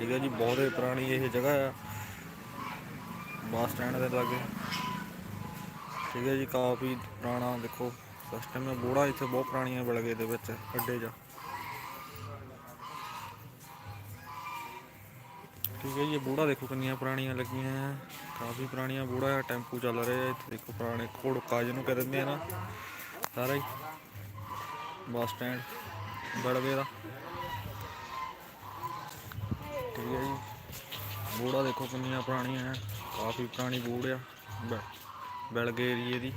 ਠੀਕ ਹੈ ਜੀ, ਬਹੁਤ ਹੀ ਪੁਰਾਣੀ ਇਹ ਜਗ੍ਹਾ ਆ। ਬੱਸ ਸਟੈਂਡ ਦੇ ਲਾਗੇ। ਠੀਕ ਹੈ ਜੀ, ਕਾਫੀ ਪੁਰਾਣਾ ਦੇਖੋ ਸਿਸਟਮ ਹੈ ਬੋੜਾ ਇੱਥੇ ਬਹੁਤ ਪੁਰਾਣੀਆਂ ਬਲਗੇ ਦੇ ਵਿੱਚ, ਅੱਡੇ ਜਾ ਠੀਕ ਹੈ ਜੀ, ਇਹ ਬੂੜਾ ਦੇਖੋ ਕਿੰਨੀਆਂ ਪੁਰਾਣੀਆਂ ਲੱਗੀਆਂ ਆ। ਕਾਫੀ ਪੁਰਾਣੀਆਂ ਬੂੜਾ ਆ, ਟੈਂਪੂ ਚੱਲ ਰਿਹਾ ਇੱਥੇ। ਦੇਖੋ ਪੁਰਾਣੇ ਘੋੜਕਾ ਜਿਹਨੂੰ ਕਹਿ ਦਿੰਦੇ ਆ ਨਾ। ਸਾਰਾ ਹੀ। ਬੱਸ ਸਟੈਂਡ ਬੜਵੇ ਦਾ। ਠੀਕ ਹੈ ਜੀ। ਬੂੜਾ ਦੇਖੋ ਕਿੰਨੀਆਂ ਪੁਰਾਣੀਆਂ ਆ। ਕਾਫੀ ਪੁਰਾਣੀ ਬੂੜ ਆ। ਬ- ਬਿਲਗੇ ਏਰੀਏ ਦੀ।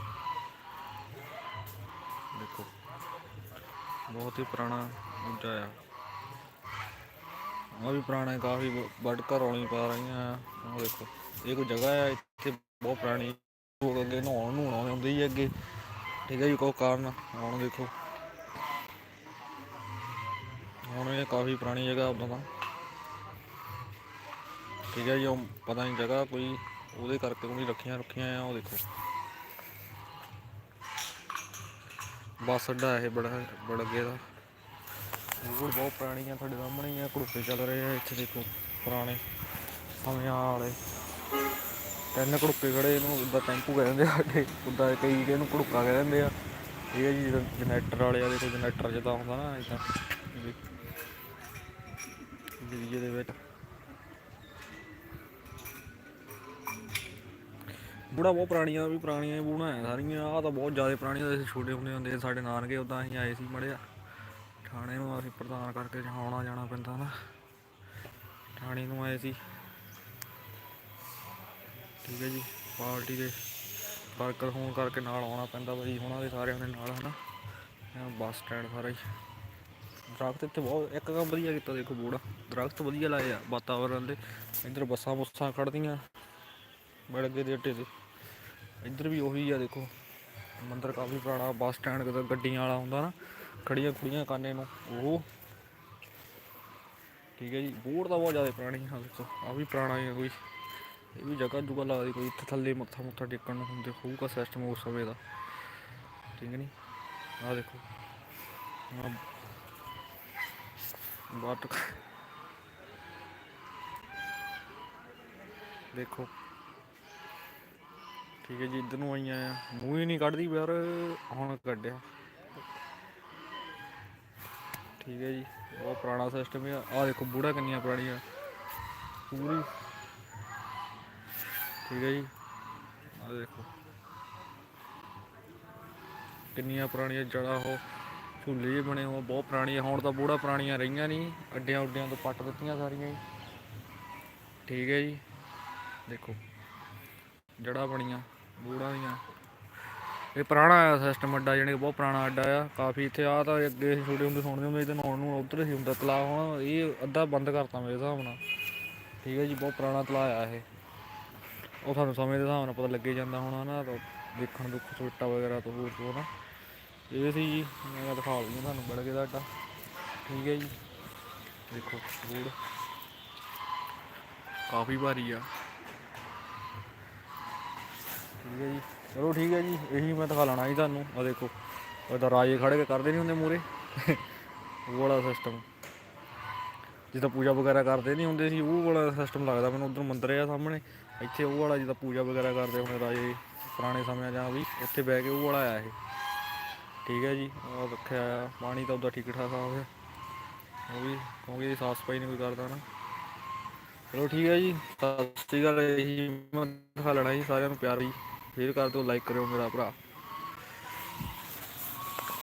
ਦੇਖੋ, ਬਹੁਤ ਹੀ ਪੁਰਾਣਾ ਉੱਚਾ ਆ। ਆ ਵੀ ਪੁਰਾਣਾ ਕਾਫੀ ਵੱਡ ਘਰ ਰੌਲੀ ਪਾ ਰਹੀਆਂ ਆ। ਉਹ ਦੇਖੋ, ਇਹ ਕੋਈ ਜਗ੍ਹਾ ਆ, ਇੱਥੇ ਬਹੁਤ ਪੁਰਾਣੀ। ਲੋਕ ਅੱਗੇ ਨਹਾਉਣ ਨੂੰ ਆਉਂਦੇ ਹੁੰਦੇ ਹੀ ਅੱਗੇ। ਠੀਕ ਹੈ ਜੀ, ਕੋਈ ਕਾਰਨ ਹੁਣ ਦੇਖੋ। ਹੁਣ ਇਹ ਕਾਫੀ ਪੁਰਾਣੀ ਜਗ੍ਹਾ ਉਦੋਂ ਤਾਂ। ਠੀਕ ਹੈ ਜੀ, ਉਹ ਪਤਾ ਨਹੀਂ ਜਗ੍ਹਾ ਕੋਈ, ਉਹਦੇ ਕਰਕੇ ਕੋਈ ਰੱਖੀਆਂ ਰੱਖੀਆਂ ਆ, ਉਹ ਦੇਖੋ। ਬੱਸ ਅੱਡਾ ਇਹ ਬੜਾ ਬੜਗੇ ਦਾ। ਹੋਰ ਬਹੁਤ ਆ, ਤੁਹਾਡੇ ਸਾਹਮਣੇ ਆ ਘੜੂਪੇ ਚੱਲ ਰਹੇ ਆ, ਇੱਥੇ ਦੇਖੋ, ਪੁਰਾਣੇ ਸਮਿਆਂ ਵਾਲੇ। ਤਿੰਨ ਘੜੂਪੇ ਖੜੇ, ਇਹਨੂੰ ਉੱਦਾਂ ਟੈਂਪੂ ਕਹਿ ਦਿੰਦੇ ਆ ਸਾਡੇ ਉੱਦਾਂ ਕਈ ਇਹਨੂੰ ਘੜੂਕਾ ਕਹਿ ਦਿੰਦੇ ਆ। ਇਹ ਆ ਜੀ ਜਨਰੇਟਰ ਵਾਲੇ ਆ, ਦੇਖੋ ਜਨਰੇਟਰ ਜਿੱਦਾਂ ਹੁੰਦਾ ਨਾ, ਇਦਾਂ। ਏਰੀਏ ਦੇ ਵਿੱਚ। ਬੂੜਾ ਬਹੁਤ ਪੁਰਾਣੀਆਂ ਵੀ ਪੁਰਾਣੀਆਂ ਹੀ ਬੂੜਾ ਹੈ ਸਾਰੀਆਂ ਆ ਤਾਂ ਬਹੁਤ ਜ਼ਿਆਦਾ ਪੁਰਾਣੀਆਂ ਅਸੀਂ ਛੋਟੇ ਹੁੰਦੇ ਹੁੰਦੇ ਸੀ, ਸਾਡੇ ਨਾਨਕੇ ਉਦਾਂ ਅਸੀਂ ਆਏ ਸੀ ਮੜਿਆ। ਥਾਣੇ ਨੂੰ ਅਸੀਂ ਪ੍ਰਧਾਨ ਕਰਕੇ ਆਉਣਾ ਜਾਣਾ ਪੈਂਦਾ ਨਾ। ਥਾਣੇ ਨੂੰ ਆਏ ਸੀ। ਠੀਕ ਹੈ ਜੀ ਪਾਰਟੀ ਦੇ ਵਰਕਰ ਹੋਣ ਕਰਕੇ ਨਾਲ ਆਉਣਾ ਪੈਂਦਾ ਬਈ ਉਹਨਾਂ ਦੇ ਸਾਰਿਆਂ ਦੇ ਨਾਲ ਹਨਾ। ਇਹ ਬੱਸ ਸਟੈਂਡ ਸਾਰਾ ਹੀ। ਦਰਖਤ ਇੱਥੇ ਬਹੁਤ ਇੱਕ ਕੰਮ ਵਧੀਆ ਕੀਤਾ ਦੇਖੋ ਬੂੜਾ। ਦਰਖਤ ਵਧੀਆ ਲਾਏ ਆ ਵਾਤਾਵਰਨ ਦੇ। ਇੱਧਰ ਬੱਸਾਂ ਬੁੱਸਾਂ ਖੜਦੀਆਂ ਬੜ ਅੱਗੇ ਦੇ ਅੱਡੇ ਤੇ। ਇੱਧਰ ਵੀ ਉਹੀ ਆ ਦੇਖੋ। ਮੰਦਰ ਕਾਫੀ ਪੁਰਾਣਾ, ਬੱਸ ਸਟੈਂਡ ਕਿਤੇ ਗੱਡੀਆਂ ਵਾਲਾ ਹੁੰਦਾ ਨਾ ਖੜੀਆਂ ਖੁੜੀਆਂ ਕਾਨੇ ਨੂੰ, ਉਹ। ਠੀਕ ਹੈ ਜੀ, ਬੋਰਡ ਤਾਂ ਬਹੁਤ ਜ਼ਿਆਦਾ ਪੁਰਾਣੀ ਆ ਦੇਖੋ ਆ ਵੀ ਪੁਰਾਣਾ ਹੀ ਆ ਕੋਈ। ਇਹ ਵੀ ਜਗ੍ਹਾ ਜੁਗਾ ਲੱਗਦੀ ਕੋਈ, ਇੱਥੇ ਥੱਲੇ ਮੱਥਾ ਮੁੱਥਾ ਟੇਕਣ ਨੂੰ ਹੁੰਦੇ, ਹੋਊਗਾ ਸਿਸਟਮ ਉਸ ਸਮੇਂ ਦਾ। ਠੀਕ ਹੈ ਨੀ? ਆ ਦੇਖੋ। ਬਾਟ ਦੇਖੋ। ਠੀਕ ਹੈ ਜੀ, ਇੱਧਰ ਨੂੰ ਆਈਆਂ ਆ ਮੂੰਹ ਹੀ ਨਹੀਂ ਕੱਢਦੀ ਯਾਰ, ਹੁਣ ਕੱਢਿਆ। ਠੀਕ ਹੈ ਜੀ, ਬਹੁਤ ਪੁਰਾਣਾ ਸਿਸਟਮ ਹੈ ਆ ਦੇਖੋ ਬੂੜਾ ਕਿੰਨੀਆਂ ਪੁਰਾਣੀਆਂ। ਪੂਰੀ। ਠੀਕ ਹੈ ਜੀ ਆ ਦੇਖੋ। ਕਿੰਨੀਆਂ ਪੁਰਾਣੀਆਂ ਜੜਾ ਉਹ, ਝੂਲੇ ਜਿਹੇ ਬਣੇ ਹੋ ਬਹੁਤ ਪੁਰਾਣੀਆਂ। ਹੁਣ ਤਾਂ ਬੂੜਾ ਪੁਰਾਣੀਆਂ ਰਹੀਆਂ ਨਹੀਂ, ਅੱਡਿਆਂ ਉੱਡਿਆਂ ਤੋਂ ਪੱਟ ਦਿੱਤੀਆਂ ਸਾਰੀਆਂ ਜੀ। ਠੀਕ ਹੈ ਜੀ, ਦੇਖੋ ਜੜਾ ਬਣੀਆਂ। ਬੂੜਾਂ ਦੀਆਂ। ਇਹ ਪੁਰਾਣਾ ਆ ਸਿਸਟਮ ਅੱਡਾ, ਜਾਣੀ ਕਿ ਬਹੁਤ ਪੁਰਾਣਾ ਅੱਡਾ ਆ। ਕਾਫੀ ਇੱਥੇ ਆ ਤਾਂ ਅੱਗੇ ਅਸੀਂ ਛੋਟੇ ਹੁੰਦੇ ਸੁਣਦੇ ਹੁੰਦੇ ਤੇ ਨਹਾਉਣ ਨੂੰ ਉਧਰ ਹੀ ਹੁੰਦਾ ਤਲਾਅ ਹੁਣ ਇਹ ਅੱਧਾ ਬੰਦ ਕਰਤਾ ਮੇਰੇ ਹਿਸਾਬ ਨਾਲ। ਠੀਕ ਹੈ ਜੀ, ਬਹੁਤ ਪੁਰਾਣਾ ਤਲਾਅ ਆ ਇਹ। ਉਹ ਤੁਹਾਨੂੰ ਸਮੇਂ ਦੇ ਹਿਸਾਬ ਨਾਲ ਪਤਾ ਲੱਗੇ ਜਾਂਦਾ ਹੋਣਾ ਨਾ ਤਾਂ ਦੇਖਣ ਦੁੱਖ ਸੋਟਾ ਵਗੈਰਾ ਤੋਂ ਹੋਰ ਤੋਂ ਨਾ ਇਹ ਸੀ ਜੀ, ਮੈਂ ਦਿਖਾ ਦਿੰਦਾ ਤੁਹਾਨੂੰ ਬੜਗੇ ਦਾ ਅੱਡਾ। ਠੀਕ ਹੈ ਜੀ। ਦੇਖੋ, ਬੂੜ। ਕਾਫੀ ਭਾਰੀ ਆ। ਠੀਕ ਹੈ ਜੀ। ਚਲੋ ਠੀਕ ਹੈ ਜੀ, ਇਹੀ ਮੈਂ ਦਿਖਾ ਲੈਣਾ ਜੀ ਤੁਹਾਨੂੰ। ਆ ਦੇਖੋ ਉਹਦਾ ਰਾਜੇ ਖੜੇ ਕੇ ਕਰਦੇ ਨਹੀਂ ਹੁੰਦੇ ਮੂਰੇ ਉਹ ਵਾਲਾ ਸਿਸਟਮ ਜਿੱਦਾਂ ਪੂਜਾ ਵਗੈਰਾ ਕਰਦੇ ਨਹੀਂ ਹੁੰਦੇ ਸੀ, ਉਹ ਵਾਲਾ ਸਿਸਟਮ ਲੱਗਦਾ ਮੈਨੂੰ, ਉਧਰ ਮੰਦਿਰ ਆ ਸਾਹਮਣੇ। ਇੱਥੇ ਉਹ ਵਾਲਾ ਜਿੱਦਾਂ ਪੂਜਾ ਵਗੈਰਾ ਕਰਦੇ ਹੁੰਦੇ ਰਾਜੇ ਪੁਰਾਣੇ ਸਮਿਆਂ ਜਾਂ ਵੀ, ਉੱਥੇ ਬਹਿ ਕੇ ਉਹ ਵਾਲਾ ਆਇਆ ਇਹ। ਠੀਕ ਹੈ ਜੀ ਉਹ ਰੱਖਿਆ ਆ। ਪਾਣੀ ਤਾਂ ਉਹਦਾ ਠੀਕ ਠਾਕ ਆ ਹੋਇਆ ਉਹ ਵੀ, ਕਿਉਂਕਿ ਸਾਫ਼ ਸਫ਼ਾਈ ਨਹੀਂ ਕੋਈ ਕਰਦਾ ਨਾ। ਚਲੋ ਠੀਕ ਹੈ ਜੀ, ਸਤਿ ਸ਼੍ਰੀ ਅਕਾਲ, ਇਹੀ ਮੈਂ ਦਿਖਾ ਲੈਣਾ ਜੀ ਸਾਰਿਆਂ ਨੂੰ ਪਿਆਰ ਜੀ ਸ਼ੇਅਰ ਕਰ ਦਿਓ ਲਾਈਕ ਕਰਿਓ ਮੇਰਾ ਭਰਾ।